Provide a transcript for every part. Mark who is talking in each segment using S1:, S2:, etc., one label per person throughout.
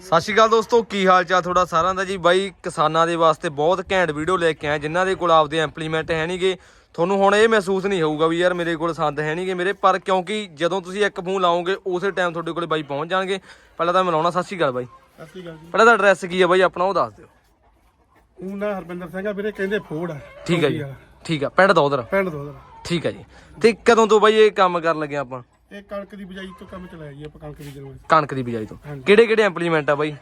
S1: ਸਤਿ ਸ਼੍ਰੀ ਅਕਾਲ ਦੋਸਤੋ ਕੀ ਹਾਲ ਚਾਲ ਤੁਹਾਡਾ ਸਾਰਿਆਂ ਦਾ ਜੀ? ਬਾਈ ਕਿਸਾਨਾਂ ਦੇ ਵਾਸਤੇ ਬਹੁਤ ਘੈਂਟ ਵੀਡੀਓ ਲੈ ਕੇ ਆਏ ਜਿਨ੍ਹਾਂ ਦੇ ਕੋਲ ਆਪਦੇ ਇੰਪਲੀਮੈਂਟ ਹੈ ਨਹੀਂਗੇ ਤੁਹਾਨੂੰ ਹੁਣ ਇਹ ਮਹਿਸੂਸ ਨਹੀਂ ਹੋਊਗਾ ਵੀ ਯਾਰ ਮੇਰੇ ਕੋਲ ਸੰਦ ਹੈ ਨਹੀਂਗੇ ਮੇਰੇ ਪਰ ਕਿਉਂਕਿ ਜਦੋਂ ਤੁਸੀਂ ਇੱਕ ਫੋਨ ਲਾਓਗੇ ਉਸੇ ਟਾਈਮ ਤੁਹਾਡੇ ਕੋਲੇ ਬਾਈ ਪਹੁੰਚ ਜਾਣਗੇ। ਪਹਿਲਾਂ ਤਾਂ ਮਿਲਾਉਣਾ ਸਤਿ ਸ਼੍ਰੀ ਅਕਾਲ ਬਾਈ।
S2: ਸਤਿ ਸ਼੍ਰੀ ਅਕਾਲ ਜੀ।
S1: ਪਹਿਲਾਂ ਤਾਂ ਐਡਰੈਸ ਕੀ ਹੈ ਬਾਈ? ਆਪਣਾ ਉਹ ਦੱਸ ਦਿਓ।
S2: ਉਹ ਨਾ ਹਰਪਿੰਦਰ ਸਿੰਘ ਆ ਵੀਰੇ ਕਹਿੰਦੇ ਫੋੜ ਆ।
S1: ਠੀਕ ਹੈ ਜੀ ਠੀਕ ਆ ਪਿੰਡ ਦੋਦਰ
S2: ਪਿੰਡ ਦੋ ਦਾ
S1: ਠੀਕ ਹੈ ਜੀ। ਤੇ ਕਦੋਂ ਤੋਂ ਬਾਈ ਇਹ ਕੰਮ ਕਰਨ ਲੱਗੇ ਆਪਾਂ?
S2: ਇਹ ਕਣਕ ਦੀ ਬਿਜਾਈ ਤੋਂ ਕੰਮ ਚਲਾਇਆ ਜੀ ਆਪਾਂ ਕਣਕ ਬੀਜਣ ਵਾਲੀ
S1: ਕਣਕ ਦੀ ਬਿਜਾਈ ਤੋਂ।
S2: ਹਾਂਜੀ।
S1: ਕਿਹੜੇ ਕਿਹੜੇ ਇੰਪਲੀਮੈਂਟ ਆ ਬਾਈ?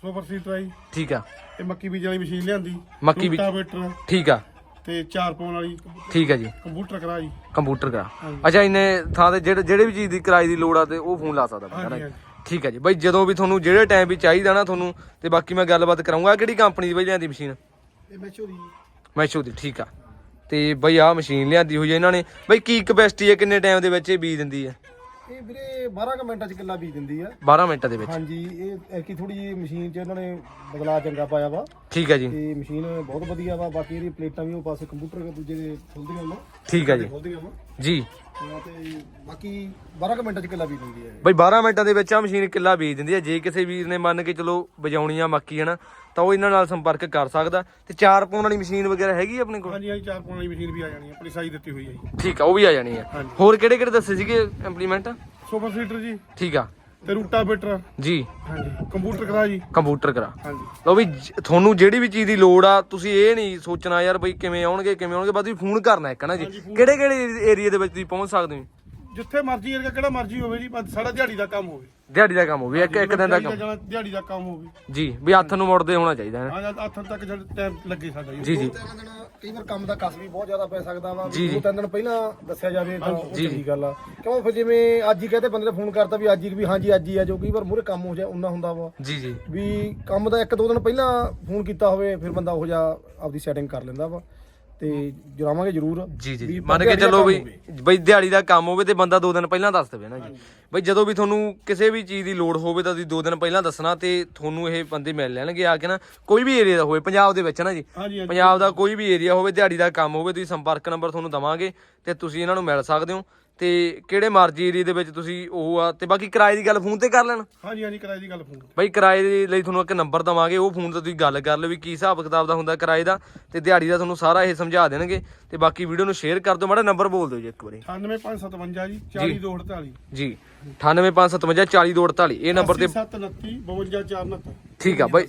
S2: ਸੁਪਰ ਸੀਟਰ ਆਈ
S1: ਠੀਕ ਆ।
S2: ਇਹ ਮੱਕੀ ਬੀਜਣ ਵਾਲੀ ਮਸ਼ੀਨ ਲਿਆਂਦੀ।
S1: ਮੱਕੀ ਬੀਜ-
S2: ਰੂਟਾਵੇਟਰ।
S1: ਠੀਕ ਆ।
S2: ਤੇ ਚਾਰ ਪਾਉਣ ਵਾਲੀ
S1: ਠੀਕ ਆ ਜੀ।
S2: ਕੰਪਿਊਟਰ ਕਰਾ ਜੀ।
S1: ਕੰਪਿਊਟਰ ਕਰਾ।
S2: ਹਾਂਜੀ।
S1: ਅੱਛਾ ਇੰਨੇ ਥਾਂ ਤੇ ਜਿਹੜੇ ਜਿਹੜੇ ਵੀ ਚੀਜ਼ ਦੀ ਕਿਰਾਏ ਦੀ ਲੋੜ ਆ ਤੇ ਉਹ ਫੋਨ ਲਾ ਸਕਦਾ ਬੰਦਾ
S2: ਹਾਂਜੀ,
S1: ਨਾ ਠੀਕ ਹੈ ਜੀ। ਬਾਈ ਜਦੋਂ ਵੀ ਤੁਹਾਨੂੰ ਜਿਹੜੇ ਟਾਈਮ ਵੀ ਚਾਹੀਦਾ ਨਾ ਤੁਹਾਨੂੰ ਤੇ ਬਾਕੀ ਮੈਂ ਗੱਲਬਾਤ ਕਰਾਂਗਾ। ਆਹ ਕਿਹੜੀ ਕੰਪਨੀ ਦੀ ਬਾਈ ਲਿਆਂਦੀ ਮਸ਼ੀਨ?
S2: ਇਹ ਮੈਚੋ ਦੀ।
S1: ਮੈਸ਼ੋ ਦੀ ਠੀਕ ਆ। ਤੇ ਬਾਈ ਆਹ ਮਸ਼ੀਨ ਲਿਆਂਦੀ ਹੋਈ ਇਹਨਾਂ ਨੇ। ਬਾਈ ਕੀ ਕਪੈਸਿਟੀ ਹੈ ਕਿੰਨੇ ਟਾਈਮ ਦੇ ਵਿੱਚ ਇਹ ਬੀਜ ਦਿੰਦੀ ਹੈ
S3: ਇਹ ਵੀਰੇ 12 ਕੁ ਮਿੰਟਾਂ ਚ ਕਿੱਲਾ ਬੀਜ ਦਿੰਦੀ ਆ।
S1: 12 ਮਿੰਟਾਂ ਦੇ ਵਿੱਚ?
S3: ਹਾਂਜੀ ਇਹ ਐਕੀ ਥੋੜੀ ਜਿਹੀ ਮਸ਼ੀਨ 'ਚ ਇਹਨਾਂ ਨੇ ਬਦਲਾਅ ਚੰਗਾ ਪਾਇਆ ਵਾ।
S1: ਠੀਕ ਹੈ ਜੀ।
S3: ਤੇ ਮਸ਼ੀਨ ਬਹੁਤ ਵਧੀਆ ਵਾ ਬਾਕੀ ਇਹਦੀ ਪਲੇਟਾਂ ਵੀ ਉਹ ਪਾਸੇ ਕੰਪਿਊਟਰ ਦੇ ਦੂਜੇ ਦੇ ਖੁੱਲਦੀਆਂ ਵਾ।
S1: ਠੀਕ ਹੈ ਜੀ।
S3: ਖੁੱਲਦੀਆਂ ਵਾ।
S1: ਜੀ।
S3: ਹਾਂ ਤੇ ਬਾਕੀ 12 ਕੁ ਮਿੰਟਾਂ ਚ ਕਿੱਲਾ ਬੀਜ ਦਿੰਦੀ ਇਹ।
S1: ਬਾਈ 12 ਮਿੰਟਾਂ ਦੇ ਵਿੱਚ ਆ ਮਸ਼ੀਨ ਕਿੱਲਾ ਬੀਜ ਦਿੰਦੀ ਹੈ। ਜੇ ਕਿਸੇ ਵੀਰ ਨੇ ਮੰਨ ਕੇ ਚਲੋ ਵਜਾਉਣੀ ਆ ਮੱਕੀ ਹੈ ਨਾ ਤਾਂ ਉਹ ਇਹਨਾਂ ਨਾਲ ਸੰਪਰਕ ਕਰ ਸਕਦਾ। ਤੇ ਚਾਰ ਪਾਉਣ ਵਾਲੀ ਮਸ਼ੀਨ ਵਗੈਰਾ ਹੈਗੀ ਆਪਣੇ ਕੋਲ?
S2: ਹਾਂਜੀ ਹਾਂਜੀ ਚਾਰ ਪਾਉਣ ਵਾਲੀ ਮਸ਼ੀਨ ਵੀ ਆ ਜਾਣੀ ਹੈ ਆਪਣੀ ਸਾਈਜ਼ ਦਿੱਤੀ ਹੋਈ ਹੈ ਜੀ।
S1: ਠੀਕ ਆ ਉਹ ਵੀ ਆ ਜਾਣੀ
S2: ਹਾਂਜੀ।
S1: ਹੋਰ ਕਿਹੜੇ ਕਿਹੜੇ ਦੱਸੇ ਸੀਗੇ ਇੰਪਲੀਮੈਂਟ
S2: ਸੁਪਰ ਸੀਟਰ ਜੀ।
S1: ਠੀਕ ਆ।
S2: ਤੇ ਰੂਟਾਵੇਟਰ
S1: ਜੀ।
S2: ਹਾਂਜੀ ਕੰਪਿਊਟਰ ਕਰਾ ਜੀ।
S1: ਕੰਪਿਊਟਰ ਕਰਾ।
S2: ਹਾਂਜੀ।
S1: ਲਓ ਵੀ ਜ- ਤੁਹਾਨੂੰ ਜਿਹੜੀ ਵੀ ਚੀਜ਼ ਦੀ ਲੋੜ ਆ ਤੁਸੀਂ ਇਹ ਨਹੀਂ ਸੋਚਣਾ ਯਾਰ ਬਈ ਕਿਵੇਂ ਆਉਣਗੇ ਕਿਵੇਂ ਆਉਣਗੇ ਬਸ ਤੁਸੀਂ ਫੋਨ ਕਰਨਾ ਇੱਕ ਨਾ ਜੀ। ਕਿਹੜੇ ਕਿਹੜੇ ਏਰੀਆ ਦੇ ਵਿੱਚ ਤੁਸੀਂ ਪਹੁੰਚ ਸਕਦੇ ਹੋ?
S2: ਜਿੱਥੇ ਮਰਜ਼ੀ ਏਰੀਆ ਕਿਹੜਾ ਮਰਜ਼ੀ ਹੋਵੇ ਜੀ ਬਸ ਸਾਡਾ ਦਿਹਾੜੀ ਦਾ ਕੰਮ ਹੋਵੇ।
S1: ਦਿਹਾੜੀ ਦਾ ਕੰਮ ਹੋਵੇ ਇੱਕ ਇੱਕ ਦਿਨ ਦਾ ਕੰਮ।
S2: ਦਿਹਾੜੀ ਦਾ ਕੰਮ ਹੋਵੇ
S1: ਜੀ ਵੀ ਹੱਥ ਨੂੰ ਮੁੜਦੇ ਹੋਣਾ ਚਾਹੀਦਾ ਹੈ
S2: ਹਾਂ ਹੱਥ ਤੱਕ ਜਿਹੜਾ ਟਾਈਮ ਲੱਗੇ ਸਾਡਾ ਜੀ।
S1: ਜੀ ਜੀ।
S3: ਤਿੰਨ ਦਿਨ ਕਈ ਵਾਰ ਕੰਮ ਦਾ ਕਸ ਵੀ ਬਹੁਤ ਜ਼ਿਆਦਾ ਪੈ ਸਕਦਾ ਵਾ
S1: ਜੀ, ਜੀ।
S3: ਦੋ ਤਿੰਨ ਦਿਨ ਪਹਿਲਾਂ ਦੱਸਿਆ ਜਾਵੇ ਤਾਂ ਉਹ
S1: ਜੀ, ਜੀ।
S3: ਚੰਗੀ ਗੱਲ ਆ। ਕਿਉਂ? ਫਿਰ ਜਿਵੇਂ ਅੱਜ ਹੀ ਕਹਤੇ ਬੰਦੇ ਨੇ ਫੋਨ ਕਰਤਾ ਵੀ ਅੱਜ ਹੀ ਵੀ ਹਾਂਜੀ ਅੱਜ ਹੀ ਆ ਜੋ ਕਈ ਵਾਰ ਮੂਰੇ ਕੰਮ ਹੋ ਜਾਏ ਉਹਨਾਂ ਹੁੰਦਾ ਵਾ।
S1: ਜੀ ਜੀ।
S3: ਵੀ ਕੰਮ ਦਾ ਇੱਕ ਦੋ ਦਿਨ ਪਹਿਲਾਂ ਫੋਨ ਕੀਤਾ ਹੋਵੇ ਫਿਰ ਬੰਦਾ ਉਹ ਜਾ ਆਪਦੀ ਸੈਟਿੰਗ ਕਰ ਲੈਂਦਾ ਵਾ। ਤੇ ਜਰਾਵਾਂਗੇ ਜ਼ਰੂਰ।
S1: ਜੀ ਜੀ ਮੰਨ ਕੇ ਚੱਲੋ ਬਈ। ਬਈ ਦਿਹਾੜੀ ਦਾ ਕੰਮ ਹੋਵੇ ਤੇ ਬੰਦਾ ਦੋ ਦਿਨ ਪਹਿਲਾਂ ਦੱਸ ਦੇਵੇ ਨਾ ਜੀ। ਬਈ ਜਦੋਂ ਵੀ ਤੁਹਾਨੂੰ ਕਿਸੇ ਵੀ ਚੀਜ਼ ਦੀ ਲੋੜ ਹੋਵੇ ਤਾਂ ਤੁਸੀਂ ਦੋ ਦਿਨ ਪਹਿਲਾਂ ਦੱਸਣਾ ਤੇ ਤੁਹਾਨੂੰ ਇਹ ਬੰਦੇ ਮਿਲ ਲੈਣਗੇ ਆ ਕੇ ਨਾ। ਕੋਈ ਵੀ ਏਰੀਆ ਦਾ ਹੋਵੇ ਪੰਜਾਬ ਦੇ ਵਿੱਚ ਨਾ ਜੀ। ਪੰਜਾਬ ਦਾ ਕੋਈ ਵੀ ਏਰੀਆ ਹੋਵੇ ਦਿਹਾੜੀ ਦਾ ਕੰਮ ਹੋਵੇ ਤੁਸੀਂ ਸੰਪਰਕ ਨੰਬਰ ਤੁਹਾਨੂੰ ਦਵਾਂਗੇ ਤੇ ਤੁਸੀਂ ਇਹਨਾਂ ਨੂੰ ਮਿਲ ਸਕਦੇ ਹੋ। ਤੇ ਕਿਹੜੇ ਮਰਜ਼ੀ ਏਰੀਆ ਦੇ ਵਿੱਚ ਤੁਸੀਂ ਉਹ ਆ ਤੇ ਬਾਕੀ ਕਿਰਾਏ ਦੀ ਗੱਲ ਫੋਨ ਤੇ ਕਰ ਲੈਣ?
S2: ਹਾਂਜੀ ਹਾਂਜੀ ਕਿਰਾਏ ਦੀ ਗੱਲ ਫੋਨ
S1: ਬਈ ਕਿਰਾਏ ਦੇ ਲਈ ਤੁਹਾਨੂੰ ਇੱਕ ਨੰਬਰ ਦਵਾਂਗੇ ਉਹ ਫੋਨ ਤੇ ਤੁਸੀਂ ਗੱਲ ਕਰ ਲਿਓ ਵੀ ਕੀ ਹਿਸਾਬ ਕਿਤਾਬ ਦਾ ਹੁੰਦਾ ਕਿਰਾਏ ਦਾ ਤੇ ਦਿਹਾੜੀ ਦਾ ਤੁਹਾਨੂੰ ਸਾਰਾ ਇਹ ਸਮਝਾ ਦੇਣਗੇ ਤੇ ਬਾਕੀ ਵੀਡੀਓ ਨੂੰ ਸ਼ੇਅਰ ਕਰ ਦਿਓ ਮਾੜਾ ਨੰਬਰ ਬੋਲ ਦਿਓ ਜੀ ਇੱਕ ਵਾਰੀ।
S2: 98557 ਜੀ 40248
S1: ਜੀ 98557 ਇਹ ਨੰਬਰ ਤੇ
S2: 729 52469
S1: ਠੀਕ ਆ ਬਾਈ।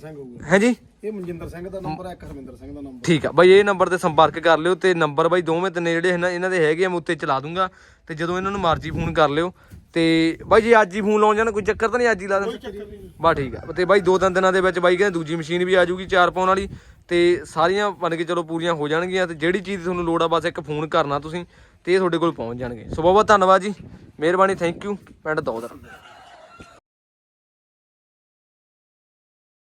S1: ਹੈ ਜੀ?
S3: ਇਹ ਮਨਜਿੰਦਰ ਸਿੰਘ ਦਾ ਨੰਬਰ ਹੈ ਇੱਕ ਹਰਮਿੰਦਰ ਸਿੰਘ ਦਾ ਨੰਬਰ
S1: ਠੀਕ ਆ। ਬਾਈ ਇਹ ਨੰਬਰ ਤੇ ਸੰਪਰਕ ਕਰ ਲਿਓ ਤੇ ਨੰਬਰ ਬਾਈ ਦੋਵੇਂ ਤਿੰਨੇ ਜਿਹੜੇ ਇਹਨਾਂ ਇਹਨਾਂ ਦੇ ਹੈਗੇ ਆ ਮੈਂ ਉੱਤੇ ਚਲਾ ਦੂੰਗਾ। ਤੇ ਜਦੋਂ ਇਹਨਾਂ ਨੂੰ ਮਰਜ਼ੀ ਫੋਨ ਕਰ ਲਿਓ। ਤੇ ਬਾਈ ਜੇ ਅੱਜ ਹੀ ਫੋਨ ਲਾਉਣ ਜਾਣ ਕੋਈ ਚੱਕਰ ਤਾਂ ਨਹੀਂ ਅੱਜ ਹੀ ਲਾ ਦੇਣ? ਬਾ ਠੀਕ ਆ। ਤੇ ਬਾਈ ਦੋ ਤਿੰਨ ਦਿਨਾਂ ਦੇ ਵਿੱਚ ਬਾਈ ਕਹਿੰਦੇ ਦੂਜੀ ਮਸ਼ੀਨ ਵੀ ਆ ਜਾਊਗੀ ਚਾਰ ਪਾਉਣ ਵਾਲੀ। ਤੇ ਸਾਰੀਆਂ ਮੰਨ ਕੇ ਚਲੋ ਪੂਰੀਆਂ ਹੋ ਜਾਣਗੀਆਂ ਤੇ ਜਿਹੜੀ ਚੀਜ਼ ਤੁਹਾਨੂੰ ਲੋੜ ਆ ਬਸ ਇੱਕ ਫੋਨ ਕਰਨਾ ਤੁਸੀਂ ਤੇ ਇਹ ਤੁਹਾਡੇ ਕੋਲ ਪਹੁੰਚ ਜਾਣਗੇ। ਸੋ ਬਹੁਤ ਬਹੁਤ ਧੰਨਵਾਦ ਜੀ। ਮਿਹਰਬਾਨੀ ਥੈਂਕ ਯੂ ਪਿੰਡ ਦੌਦਰ